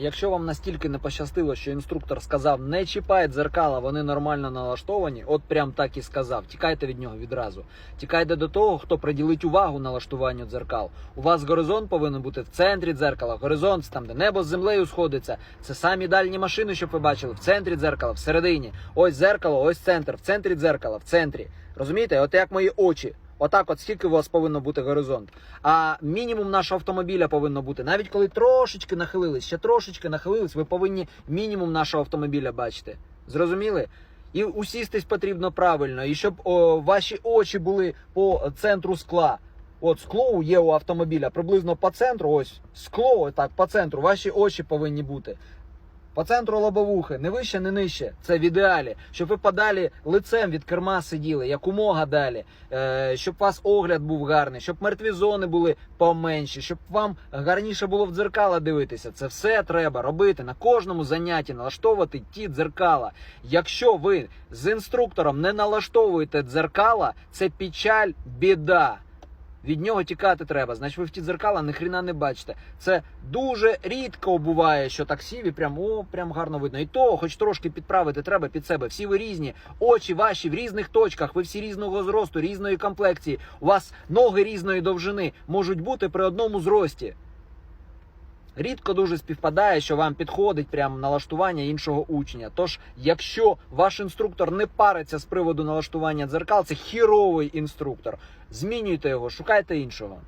Якщо вам настільки не пощастило, що інструктор сказав, не чіпай дзеркала, вони нормально налаштовані, от прям так і сказав. Тікайте від нього відразу. Тікайте до того, хто приділить увагу налаштуванню дзеркал. У вас горизонт повинен бути в центрі дзеркала. Горизонт там, де небо з землею сходиться. Це самі дальні машини, щоб ви бачили, в центрі дзеркала, всередині. Ось дзеркало, ось центр, в центрі дзеркала, в центрі. Розумієте? От як мої очі. Отак, от скільки у вас повинно бути горизонт. А мінімум нашого автомобіля повинно бути. Навіть коли трошечки нахилились, ще трошечки нахилились, ви повинні мінімум нашого автомобіля бачити. Зрозуміли? І усістись потрібно правильно, і щоб о, ваші очі були по центру скла. От скло є у автомобіля приблизно по центру. Ось скло, так, по центру. Ваші очі повинні бути. По центру лобовухи, не вище, не нижче. Це в ідеалі. Щоб ви подалі лицем від керма сиділи, якомога далі. Е, щоб у вас огляд був гарний, щоб мертві зони були поменші, щоб вам гарніше було в дзеркала дивитися. Це все треба робити на кожному занятті, налаштовувати ті дзеркала. Якщо ви з інструктором не налаштовуєте дзеркала, це печаль, біда. Від нього тікати треба. Значить, ви в ті дзеркала ніхрена не бачите. Це дуже рідко буває, що так сів і прям о, прям гарно видно. І то, хоч трошки підправити треба під себе. Всі ви різні, очі ваші в різних точках, ви всі різного зросту, різної комплекції. У вас ноги різної довжини можуть бути при одному зрості. Рідко дуже співпадає, що вам підходить прям налаштування іншого учня. Тож, якщо ваш інструктор не париться з приводу налаштування дзеркал, це хіровий інструктор. Змінюйте його, шукайте іншого.